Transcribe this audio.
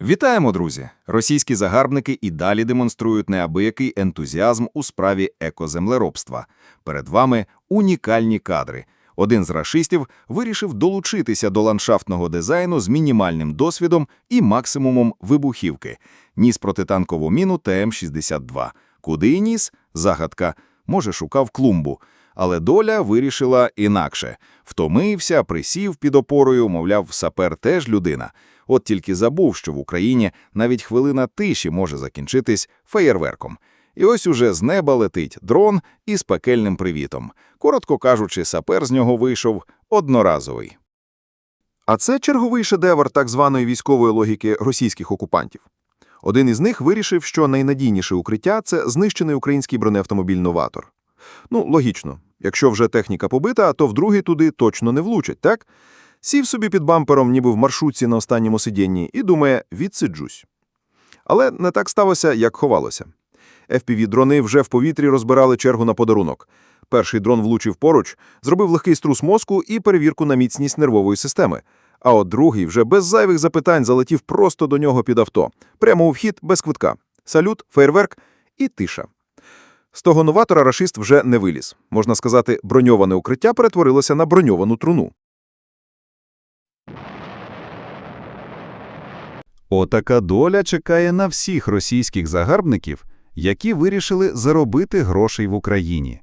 Вітаємо, друзі! Російські загарбники і далі демонструють неабиякий ентузіазм у справі екоземлеробства. Перед вами унікальні кадри. Один з рашистів вирішив долучитися до ландшафтного дизайну з мінімальним досвідом і максимумом вибухівки. Ніс протитанкову міну ТМ-62. Куди і ніс? Загадка. Може, шукав клумбу. Але доля вирішила інакше. Втомився, присів під опорою, мовляв, сапер теж людина. От тільки забув, що в Україні навіть хвилина тиші може закінчитись феєрверком. І ось уже з неба летить дрон із пекельним привітом. Коротко кажучи, сапер з нього вийшов одноразовий. А це черговий шедевр так званої військової логіки російських окупантів. Один із них вирішив, що найнадійніше укриття – це знищений український бронеавтомобіль «Новатор». Ну, логічно. Якщо вже техніка побита, то вдруге туди точно не влучать, так? Сів собі під бампером, ніби в маршрутці на останньому сидінні, і думає «відсиджусь». Але не так сталося, як ховалося. FPV-дрони вже в повітрі розбирали чергу на подарунок. Перший дрон влучив поруч, зробив легкий струс мозку і перевірку на міцність нервової системи. А от другий вже без зайвих запитань залетів просто до нього під авто. Прямо у вхід, без квитка. Салют, фейерверк і тиша. З того новатора рашист вже не виліз. Можна сказати, броньоване укриття перетворилося на броньовану труну. Отака доля чекає на всіх російських загарбників, які вирішили заробити грошей в Україні.